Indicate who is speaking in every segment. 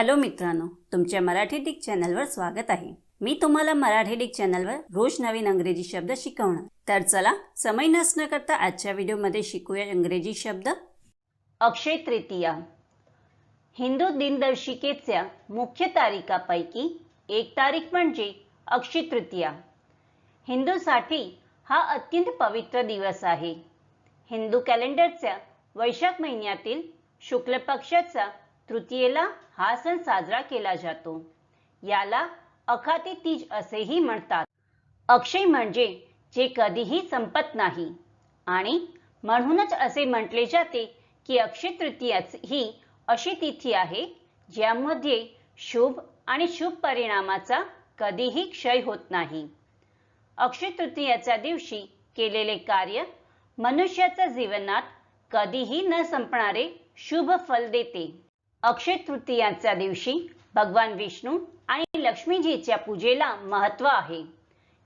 Speaker 1: Hello मित्रांनो तुमच्या Marathi Dick चॅनलवर स्वागत आहे. मी तुम्हाला मराठी डिक चॅनलवर रोज नवीन अंग्रेजी शब्द शिकवणार. तर चला समय नसणं करता आजच्या व्हिडिओमध्ये शिकूया इंग्रजी शब्द.
Speaker 2: अक्षय तृतीया. हिंदू दिनदर्शिकेच्या मुख्य तारीखापैकी एक तारीख म्हणजे अक्षय तृतीया. हिंदूसाठी हा अत्यंत पवित्र दिवस आहे. हिंदू कॅलेंडरच्या वैशाख महिन्यातील शुक्ल पक्षाचा तृतीयेला हा सण साजरा केला जातो. याला अखाती तीज असेही म्हणतात. अक्षय म्हणजे जे कधीही संपत नाही. आणि म्हणूनच असे म्हटले जाते की अक्षय तृतीयाच ही अशी तिथी आहे ज्यामध्ये शुभ आणि शुभ परिणामाचा कधीही क्षय होत नाही. अक्षय तृतीयाच्या दिवशी केलेले कार्य मनुष्याच्या जीवनात कधीही न संपणारे शुभ फल देते. अक्षय तृतीयाच्या दिवशी भगवान विष्णू आणि लक्ष्मीजीच्या पूजेला महत्त्व आहे.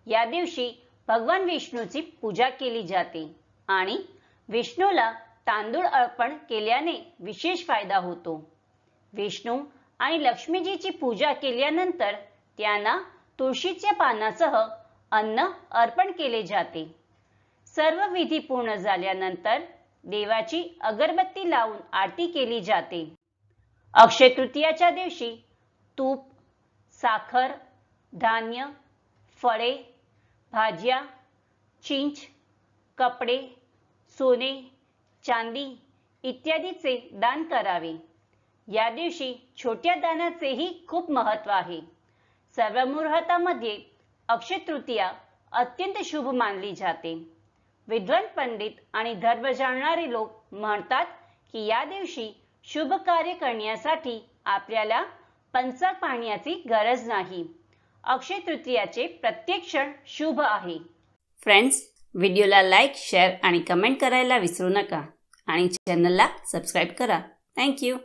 Speaker 2: या दिवशी भगवान विष्णूची पूजा केली जाते आणि विष्णूला तांदूळ अर्पण केल्याने विशेष फायदा होतो. विष्णू आणि लक्ष्मीजीची पूजा केल्यानंतर त्यांना तुळशीच्या पानासह अन्न अर्पण केले जाते. सर्व विधी पूर्ण झाल्यानंतर देवाची अगरबत्ती लावून आरती केली जाते. अक्षय तृतीयाच्या दिवशी तूप साखर धान्य फळे भाज्या चिंच कपडे सोने चांदी इत्यादीचे दान करावे. या दिवशी छोट्या दानाचेही खूप महत्त्व आहे. सर्व मुहूर्तामध्ये अक्षय तृतीया अत्यंत शुभ मानली जाते. विद्वान पंडित आणि धर्म जाणणारे लोक म्हणतात की या दिवशी शुभ कार्य करण्यासाठी आपल्याला पंचार पाहण्याची गरज नाही. अक्षय तृतीयाचे प्रत्येक क्षण शुभ आहे.
Speaker 1: फ्रेंड्स व्हिडिओला लाईक शेअर आणि कमेंट करायला विसरू नका. आणि चॅनलला सबस्क्राईब करा. थँक्यू